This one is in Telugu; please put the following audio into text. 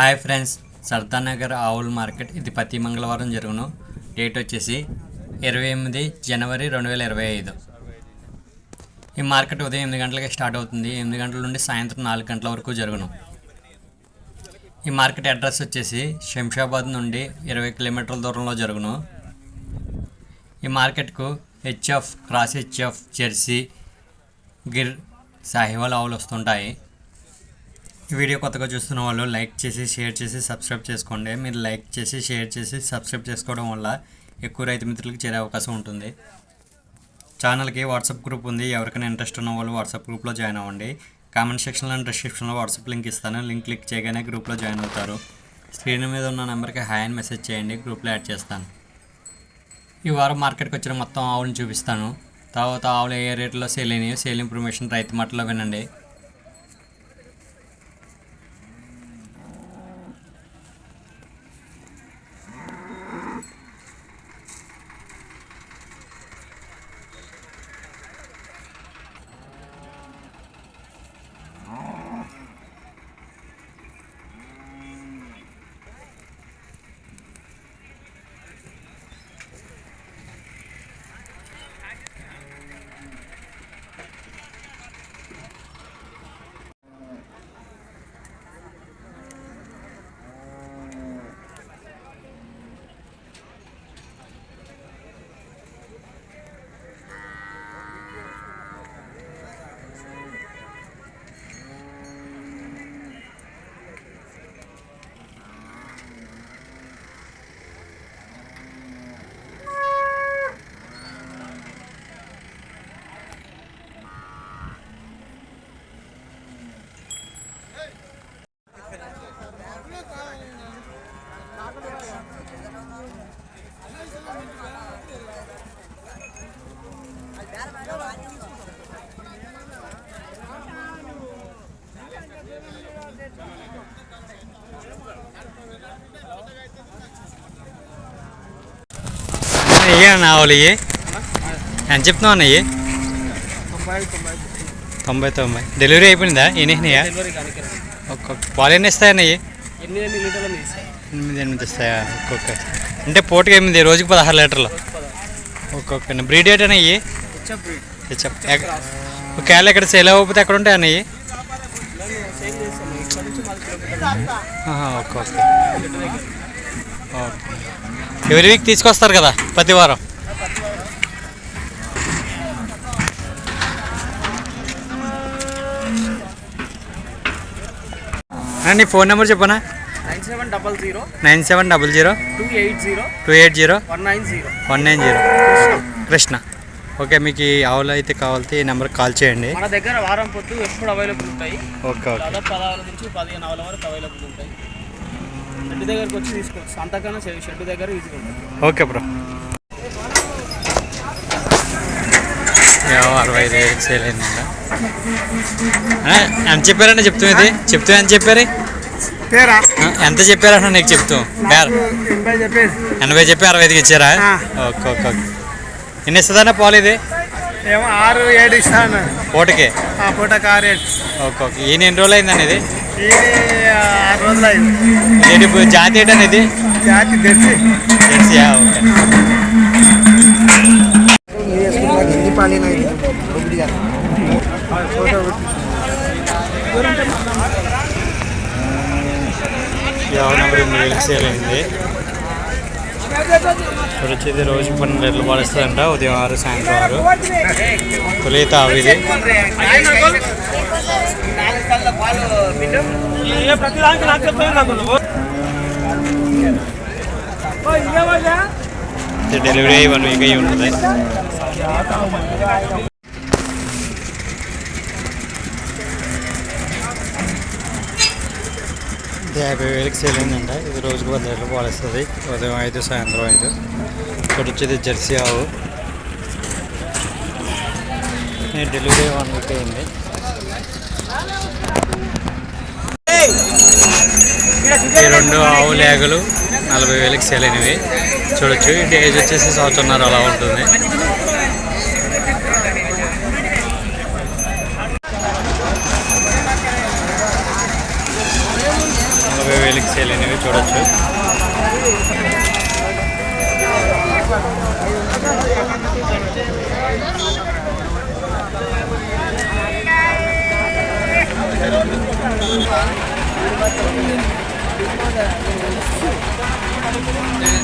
హాయ్ ఫ్రెండ్స్ సర్దానగర్ ఆవుల మార్కెట్. ఇది ప్రతి మంగళవారం జరుగును. డేట్ వచ్చేసి ఇరవై ఎనిమిది జనవరి రెండు వేల ఇరవై ఐదు. ఈ మార్కెట్ ఉదయం ఎనిమిది గంటలకి స్టార్ట్ అవుతుంది. ఎనిమిది గంటల నుండి సాయంత్రం నాలుగు గంటల వరకు జరుగును. ఈ మార్కెట్ అడ్రస్ వచ్చేసి శంషాబాద్ నుండి ఇరవై కిలోమీటర్ల దూరంలో జరుగును. ఈ మార్కెట్కు HF cross HF jersey Gir Sahiwal ఆవులు వస్తుంటాయి. ఈ వీడియో కొత్తగా చూస్తున్న వాళ్ళు లైక్ చేసి షేర్ చేసి సబ్స్క్రైబ్ చేసుకోండి. మీరు లైక్ చేసి షేర్ చేసి సబ్స్క్రైబ్ చేసుకోవడం వల్ల ఎక్కువ రైతు మిత్రులకు చేరే అవకాశం ఉంటుంది. ఛానల్కి వాట్సాప్ గ్రూప్ ఉంది. ఎవరికైనా ఇంట్రెస్ట్ ఉన్న వాళ్ళు వాట్సాప్ గ్రూప్లో జాయిన్ అవ్వండి. కామెంట్ సెక్షన్లో డిస్క్రిప్షన్లో వాట్సాప్ లింక్ ఇస్తాను. లింక్ క్లిక్ చేయగానే గ్రూప్లో జాయిన్ అవుతారు. స్క్రీన్ మీద ఉన్న నెంబర్కి హాయ్ అని మెసేజ్ చేయండి. గ్రూప్లో యాడ్ చేస్తాను. ఈ వారం మార్కెట్కి వచ్చిన మొత్తం ఆవులను చూపిస్తాను. తర్వాత ఆవులు ఏ రేట్లో సేల్ అయినాయో సేల్ ఇన్ఫర్మేషన్ రైతు మాటలో వినండి. ఇయ్య ఆవులు ఇవి ఎంత చెప్తున్నావు అన్న ఇవి తొంభై తొంభై. డెలివరీ అయిపోయిందా? ఎన్నినాయా డెలివరీ ఒక్కొక్క పాలు ఎన్ని ఇస్తాయి అన్న ఇవి ఎనిమిది ఎనిమిది ఇస్తాయా ఒక్కొక్క. అంటే పూటకి ఎనిమిది రోజుకి పదహారు లీటర్లు. ఒక్కొక్క. బ్రీడ్ ఏంటి ఇవి హెచ్ఎఫ్ బ్రీడ్. చెప్ప ఒకవేళ ఇక్కడ సేల్ అవ్వకపోతే ఎక్కడ ఉంటాయి అన్న ఇవి సేల్ చేస్తాము ఇక్కడ నుంచి పది కిలోమీటర్లు ఆహా, ఓకే ఓకే. ఎవరి వీక్ తీసుకొస్తారు కదా ప్రతి వారం? నీ ఫోన్ నెంబర్ చెప్పనా? Nine seven double zero nine seven double zero two eight zero two eight zero one nine zero. One nine zero. Krishna. Okay మీకు ఈ ఆవులు అయితే కావాలితే ఈ నెంబర్కి కాల్ చేయండి. మన దగ్గర వారం పొద్దు ఎప్పుడు అవైలబుల్ ఉంటాయి. Okay okay. దాదాపు పదహారు నుంచి పదిహేను ఆవుల వరకు అవైలబుల్ ఉంటాయి. షెడ్ దగ్గరకు వచ్చి తీసుకోవచ్చు. అంతకన్నా షెడ్ దగ్గర ఈజీగా ఉంటుంది. Okay bro. అరవై ఐదు వేలకు సేల్ అయిందంట. ఆ, ఎంత చెప్పారన్న చెప్తూ ఇది? చెప్తూ ఎంత చెప్పారు? ఎంత చెప్పారన్న నీకు చెప్తూ? ఎనభై చెప్పి అరవై ఐదుకి ఇచ్చారా. Okay okay okay. ఎన్ని ఇస్తుందన్న పాలు ఇది? ఏమో ఆరు ఏడు ఇస్తాను. పూటకి? ఆ పూటకు ఆరు ఏడు. Okay okay. ఈయన ఎన్ని రోజులు అయిందండి ఇది ఆరు రోజులు అయింది ఇప్పుడు జాతి ఏంటని ఇది? జాతి తెచ్చి జెర్సీయా? ఓకే. యాభై నెంబర్ ఎనిమిది వేలకు సేల్ అయింది. ఇప్పుడు వచ్చేది రోజు పన్నెండు లీటర్లు పడుస్తుందంట ఉదయం ఆరు సాయంత్రం ఆరు. తొలిత ఇది డెలివరీ వన్ వీక్ అయ్యి ఉంటుంది. యాభై వేలకు సేల్ అయిందంట ఇది రోజుకు పది లీటర్లు పాలిస్తుంది. ఉదయం ఐదు సాయంత్రం ఐదు. ఇక్కడ వచ్చేది జెర్సీ ఆవు. నేను డెలివరీ వన్ వీక్ అయింది. ఈ రెండు ఆవు లేగలు నలభై వేలకు సేల్ అయినవి చూడొచ్చు. ఏజ్ వచ్చేసి సంవత్సరంన్నర అలా ఉంటుంది. డబుల్ ఎక్సెల్ అనేవి చూడొచ్చు. Thank